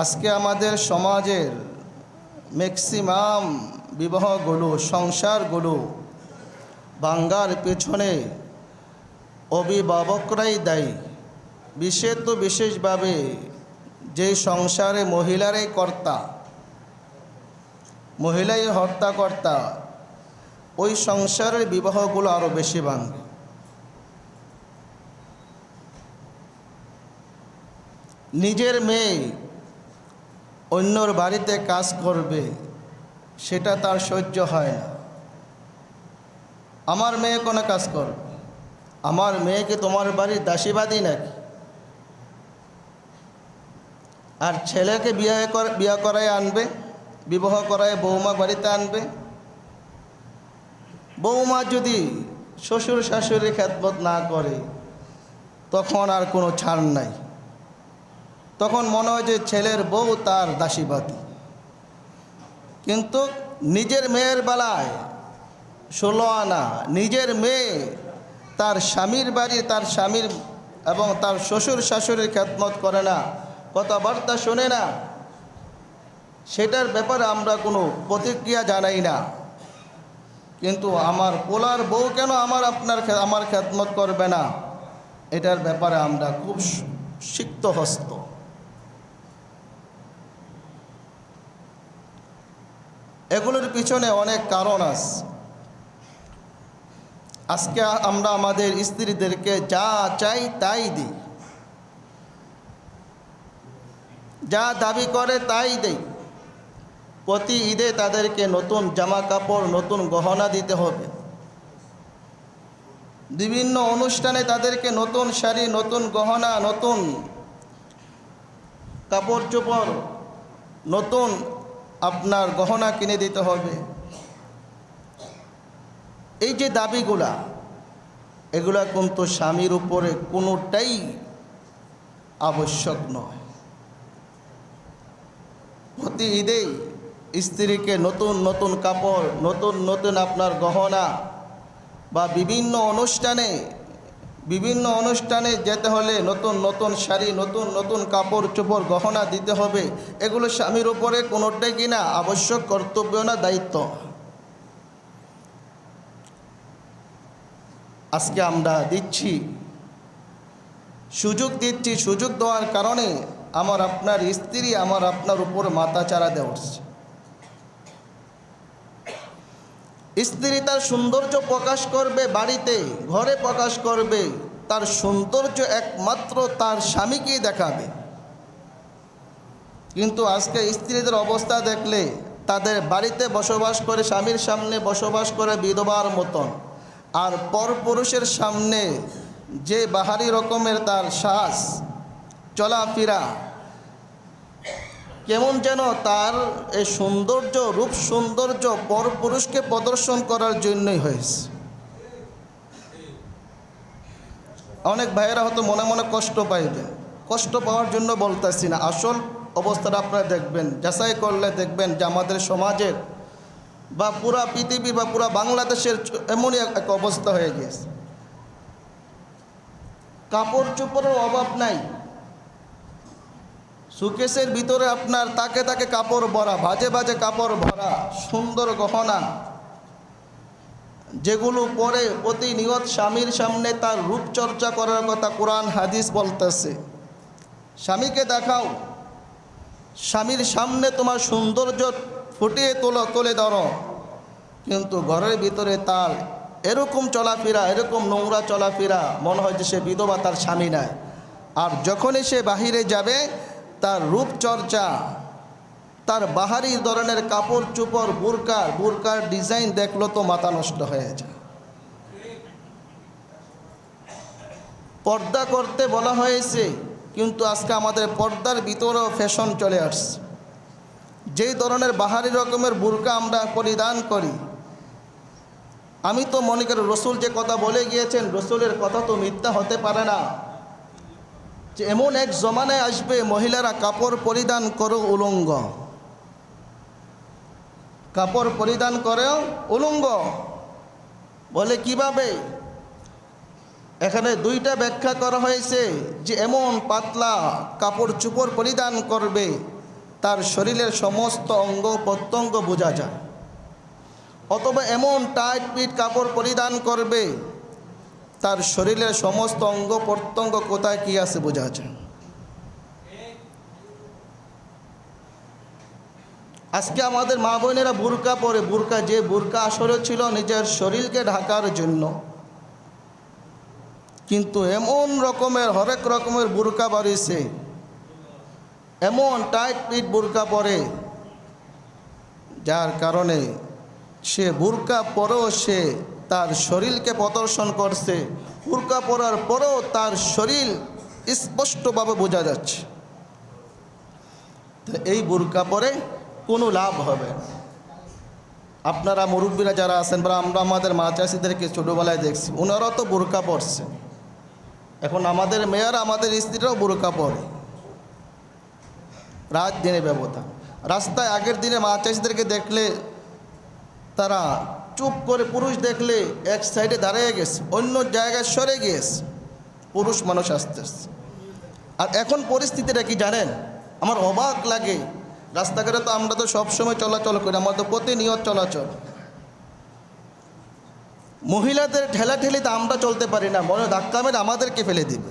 আজকে আমাদের সমাজের ম্যাক্সিমাম বিবাহগুলো, সংসারগুলো বাঙ্গার পেছনে অভিভাবকরাই দায়ী। বিশেষ তো বিশেষভাবে যে সংসারে মহিলারাই কর্তা, মহিলাই হর্তাকর্তা ওই সংসারের বিবাহগুলো আরও বেশি ভাঙবে। নিজের মেয়ে অন্যর বাড়িতে কাজ করবে, সেটা তার সহ্য হয় না। আমার মেয়ে কোনো কাজ করবে? আমার মেয়েকে তোমার বাড়ির দাসীবাদী নাকি? আর ছেলেকে বিয়ে বিয়ে করায় আনবে, বিবাহ করায় বৌমা বাড়িতে আনবে? বৌমা যদি শ্বশুর শাশুড়ি খ্যাতবোধ না করে, তখন আর কোনো ছাড় নাই। তখন মনে হয় যে ছেলের বউ তার দাসীবাদী। কিন্তু নিজের মেয়ের বেলায় ষোলো আনা, নিজের মেয়ে তার স্বামীর বাড়ি, তার স্বামীর এবং তার শ্বশুর শাশুড়ির খ্যাতমত করে না, কথাবার্তা শোনে না, সেটার ব্যাপারে আমরা কোনো প্রতিক্রিয়া জানাই না। কিন্তু আমার পোলার বউ কেন আমার আপনার আমার খ্যাতমত করবে না? এটার ব্যাপারে আমরা খুব সিক্ত হস্ত এগুলোর পিছনে অনেক কারণ আছে। আজকে আমরা আমাদের স্ত্রীদেরকে যা চাই তাই দিই। যা দাবি করে তাই দেই। প্রতি ঈদে তাদেরকে নতুন জামা কাপড়, নতুন গহনা দিতে হবে। বিভিন্ন অনুষ্ঠানে তাদেরকে নতুন শাড়ি, নতুন গহনা, নতুন কাপড় চোপড়, নতুন আপনার গহনা কিনে দিতে হবে। এই যে দাবিগুলা, এগুলা কিন্তু স্বামীর উপরে কোনোটাই আবশ্যক নয়। প্রতি ঈদেই স্ত্রীকে নতুন নতুন কাপড়, নতুন নতুন আপনার গহনা বা বিভিন্ন অনুষ্ঠানে বিভিন্ন অনুষ্ঠানে যেতে হলে নতুন নতুন শাড়ি, নতুন নতুন কাপড়, চোপড়, গহনা দিতে হবে। এগুলো স্বামীর উপরে কোনোটাই কিনা আবশ্যক, কর্তব্য না দায়িত্ব। আজকে আমরা দিচ্ছি, সুযোগ দিচ্ছি, সুযোগ দেওয়ার কারণে আমার আপনার স্ত্রী আমার আপনার উপর মাথা চারা দেওয়া স্ত্রী তার সৌন্দর্য প্রকাশ করবে বাড়িতে, ঘরে প্রকাশ করবে, তার সৌন্দর্য একমাত্র তার স্বামীকেই দেখাবে। কিন্তু আজকে স্ত্রীদের অবস্থা দেখলে তাদের বাড়িতে বসবাস করে স্বামীর সামনে বসবাস করে বিধবার মতন, আর পরপুরুষের সামনে যে বাহারি রকমের তার শ্বাস চলাফেরা কেমন যেন তার এই সৌন্দর্য, রূপ সৌন্দর্য পরপুরুষকে প্রদর্শন করার জন্যই হয়েছে। অনেক ভাইয়েরা হয়তো মনে মনে কষ্ট পাইবে। কষ্ট পাওয়ার জন্য বলতেছি না। আসল অবস্থাটা আপনারা দেখবেন, যাচাই করলে দেখবেন যে আমাদের সমাজের বা পুরা পৃথিবী বা পুরা বাংলাদেশের এমনই এক অবস্থা হয়ে গিয়েছে। কাপড় চোপড়ের অভাব নাই। সুকেশের ভিতরে আপনার তাকে তাকে কাপড় ভরা বাজে বাজে কাপড় ভরা, সুন্দর গহনা, যেগুলো পরে প্রতিনিয়ত স্বামীর সামনে তার রূপচর্চা করার কথা কোরআন, হাদিস বলতেছে। স্বামীকে দেখাও। স্বামীর সামনে তোমার সৌন্দর্য ফুটিয়ে তোলো, তুলে ধরো। কিন্তু ঘরের ভিতরে তার এরকম চলাফেরা, এরকম নোংরা চলাফেরা, মনে হয় যে সে বিধবা তার স্বামী নাই আর যখনই সে বাহিরে যাবে তার রূপচর্চা, তার বাহারি ধরনের কাপড় চোপড় বুরকার বুরকার ডিজাইন দেখল তো মাথা নষ্ট হয়ে যায়। পর্দা করতে বলা হয়েছে, কিন্তু আজকে আমাদের পর্দার ভিতরেও ফ্যাশন চলে আসছে। যেই ধরনের বাহারি রকমের বুরকা আমরা পরিধান করি, আমি তো মনে করি রসুল যে কথা বলে গিয়েছেন, রসুলের কথা তো মিথ্যা হতে পারে না। যে এমন এক জমানায় আসবে, মহিলারা কাপড় পরিধান করো উলঙ্গ। কাপড় পরিধান করেও উলঙ্গ। বলে কীভাবে? এখানে দুইটা ব্যাখ্যা করা হয়েছে যে এমন পাতলা কাপড় চোপড় পরিধান করবে, তার শরীরের সমস্ত অঙ্গ প্রত্যঙ্গ বোঝা যায়। অথবা এমন টাইট পিট কাপড় পরিধান করবে তার শরীরের সমস্ত অঙ্গ প্রত্যঙ্গ কোথায় কী আছে বোঝা যায় আজকে আমাদের মা বোনেরা বুরকা পরে, বুরকা যে বুরকা আসরে ছিল নিজের শরীরকে ঢাকার জন্য। কিন্তু এমন রকমের, হরেক রকমের বুরকা বাড়িছে এমন টাইট পিট বুরকা পরে, যার কারণে সে বুরকা পরেও সে তার শরীরকে প্রদর্শন করছে। বুরকা পরার পরও তার শরীর স্পষ্টভাবে বোঝা যাচ্ছে। তো এই বুরকা পরে কোনো লাভ হবে। আপনারা মুরব্বীরা যারা আছেন বা আমরা আমাদের মা চাষিদেরকে ছোটোবেলায় দেখছি ওনারাও তো বুরকা পরছে। এখন আমাদের মেয়েরা, আমাদের স্ত্রীরাও বুরকা পরে। রাত দিনে ব্যবধান। রাস্তায় আগের দিনে মা চাষিদেরকে দেখলে তারা চুপ করে পুরুষ দেখলে এক সাইডে দাঁড়িয়ে গেছে, অন্য জায়গায় সরে গিয়েছে। পুরুষ মানুষ আসতে আসতে আর এখন পরিস্থিতিটা কি জানেন? আমার অবাক লাগে। রাস্তাঘাটে তো আমরা তো সবসময় চলাচল করি, আমার তো প্রতিনিয়ত চলাচল। মহিলাদের ঠেলা ঠেলিতে আমরা চলতে পারি না, মনে ধাক্কা মেরে আমাদেরকে ফেলে দিবে।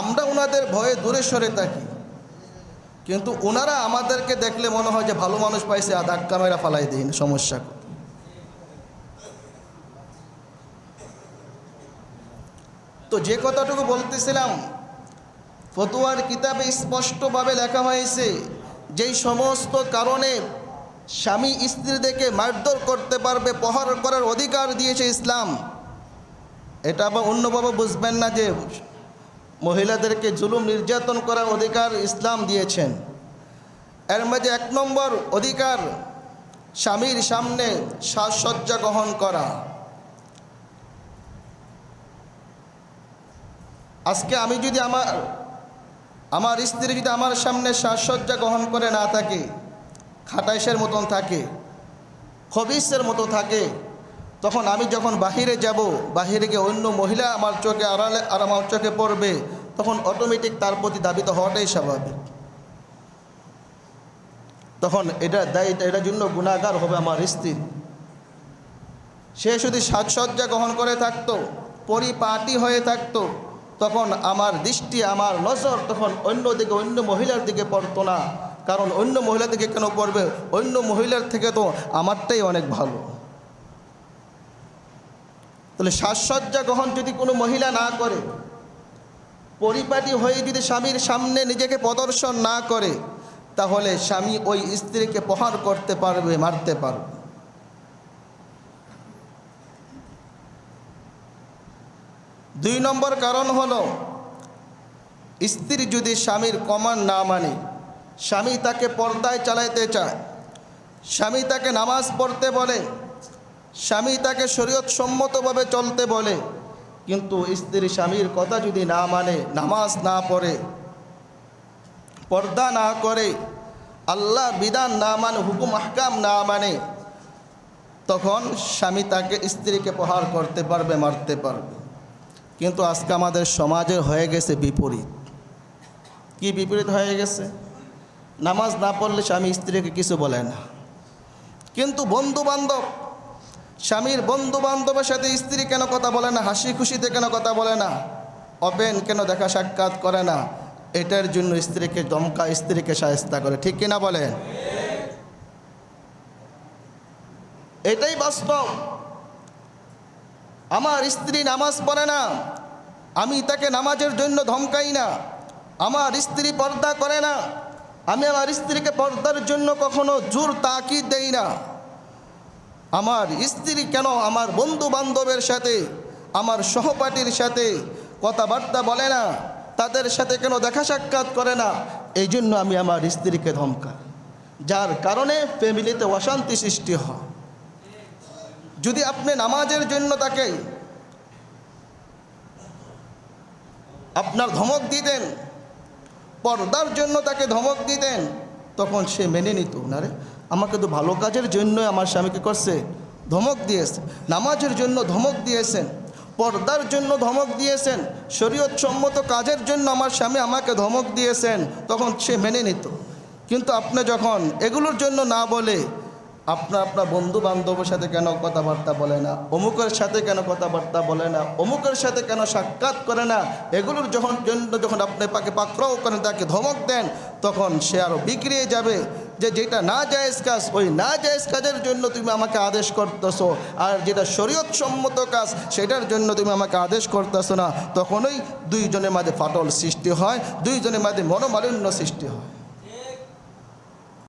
আমরা ওনাদের ভয়ে দূরে সরে থাকি। কিন্তু ওনারা আমাদেরকে দেখলে মনে হয় যে ভালো মানুষ পাইছে আর ধাক্কা মেরা ফালাই দিন, সমস্যা তো যে কথাটুকু বলতেছিলাম, ফতুয়ার কিতাবে স্পষ্টভাবে লেখা হয়েছে, যেই সমস্ত কারণে স্বামী স্ত্রীদেরকে মারধর করতে পারবে, প্রহার করার অধিকার দিয়েছে ইসলাম, এটা আবার অন্যভাবে বুঝবেন না যে মহিলাদেরকে জুলুম নির্যাতন করার অধিকার ইসলাম দিয়েছেন। এর মাঝে এক নম্বর অধিকার স্বামীর সামনে সাজসজ্জা গ্রহণ করা। আজকে আমি যদি আমার আমার স্ত্রী যদি আমার সামনে সাজসজ্জা গ্রহণ করে না থাকে খাটাইশের মতন থাকে, খবিসের মতো থাকে তখন আমি যখন বাহিরে যাব, বাহিরে গিয়ে অন্য মহিলা আমার চোখে আড়ালে আর আমার চোখে পড়বে, তখন অটোমেটিক তার প্রতি দাবিত হওয়াটাই স্বাভাবিক। তখন এটা দায়ী, এটার জন্য গুণাগার হবে আমার স্ত্রী। সে যদি সাজসজ্জা গ্রহণ করে থাকতো, পরিপাটি হয়ে থাকতো, তখন আমার দৃষ্টি, আমার নজর তখন অন্য দিকে, অন্য মহিলার দিকে পড়তো না। কারণ অন্য মহিলার দিকে কেন পড়বে? অন্য মহিলার থেকে তো আমারটাই অনেক ভালো। তাহলে সাজসজ্জা গ্রহণ যদি কোনো মহিলা না করে, পরিপাটি হয়ে যদি স্বামীর সামনে নিজেকে প্রদর্শন না করে, তাহলে স্বামী ওই স্ত্রীকে প্রহার করতে পারবে, মারতে পারবে। দুই নম্বর কারণ হলো, স্ত্রী যদি স্বামীর কমান না মানে স্বামী তাকে পর্দায় চালাইতে চায়, স্বামী তাকে নামাজ পড়তে বলে স্বামী তাকে শরীয়ত সম্মতভাবে চলতে বলে, কিন্তু স্ত্রী স্বামীর কথা যদি না মানে নামাজ না পড়ে, পর্দা না করে আল্লাহ বিধান না মানে হুকুম, আহকাম না মানে তখন স্বামী তাকে স্ত্রীকে প্রহার করতে পারবে, মারতে পারবে। কিন্তু আজকে আমাদের সমাজে হয়ে গেছে বিপরীত। কি বিপরীত হয়ে গেছে? নামাজ না পড়লে স্বামী স্ত্রীকে কিছু বলে না। কিন্তু বন্ধু বান্ধব স্বামীর বন্ধু বান্ধবের সাথে স্ত্রী কেন কথা বলে না? হাসি খুশিতে কেন কথা বলে না? অপেন কেন দেখা সাক্ষাৎ করে না? এটার জন্য স্ত্রীকে দমকা, স্ত্রীকে সাহেস্তা করে। ঠিক কিনা বলেন? এটাই বাস্তব। আমার স্ত্রী নামাজ পড়ে না। আমি তাকে নামাজের জন্য ধমকাই না। আমার স্ত্রী পর্দা করে না। আমি আমার স্ত্রীকে পর্দার জন্য কখনো জোর তাকিদ দেই না। আমার স্ত্রী কেন আমার বন্ধু বান্ধবের সাথে, আমার সহপাঠীর সাথে কথাবার্তা বলে না, তাদের সাথে কেন দেখা সাক্ষাৎ করে না? এই জন্য আমি আমার স্ত্রীকে ধমকা। যার কারণে ফ্যামিলিতে অশান্তি সৃষ্টি হয়। যদি আপনি নামাজের জন্য তাকে আপনার ধমক দিতেন, পর্দার জন্য তাকে ধমক দিতেন, তখন সে মেনে নিত না রে। আমাকে তো ভালো কাজের জন্যই আমার স্বামীকে করছে। ধমক দিয়েছে। নামাজের জন্য ধমক দিয়েছেন। পর্দার জন্য ধমক দিয়েছেন। শরীয়ত সম্মত কাজের জন্য আমার স্বামী আমাকে ধমক দিয়েছেন। তখন সে মেনে নিত। কিন্তু আপনি যখন এগুলোর জন্য না বলে আপনার আপনার বন্ধু বান্ধবের সাথে কেন কথাবার্তা বলে না? অমুকের সাথে কেন কথাবার্তা বলে না? অমুকের সাথে কেন সাক্ষাৎ করে না? এগুলোর যখন জন্য যখন আপনি পাকে পাকড়াও করেন, তাকে ধমক দেন, তখন সে আরও বিগড়িয়ে যাবে। যে যেটা না জায়েজ কাজ, ওই না জায়েজ কাজের জন্য তুমি আমাকে আদেশ করতেছো। আর যেটা শরীয়ত সম্মত কাজ, সেটার জন্য তুমি আমাকে আদেশ করতেছো না। তখনই দুইজনের মাঝে ফাটল সৃষ্টি হয়, দুইজনের মাঝে মনোমালিন্য সৃষ্টি হয়।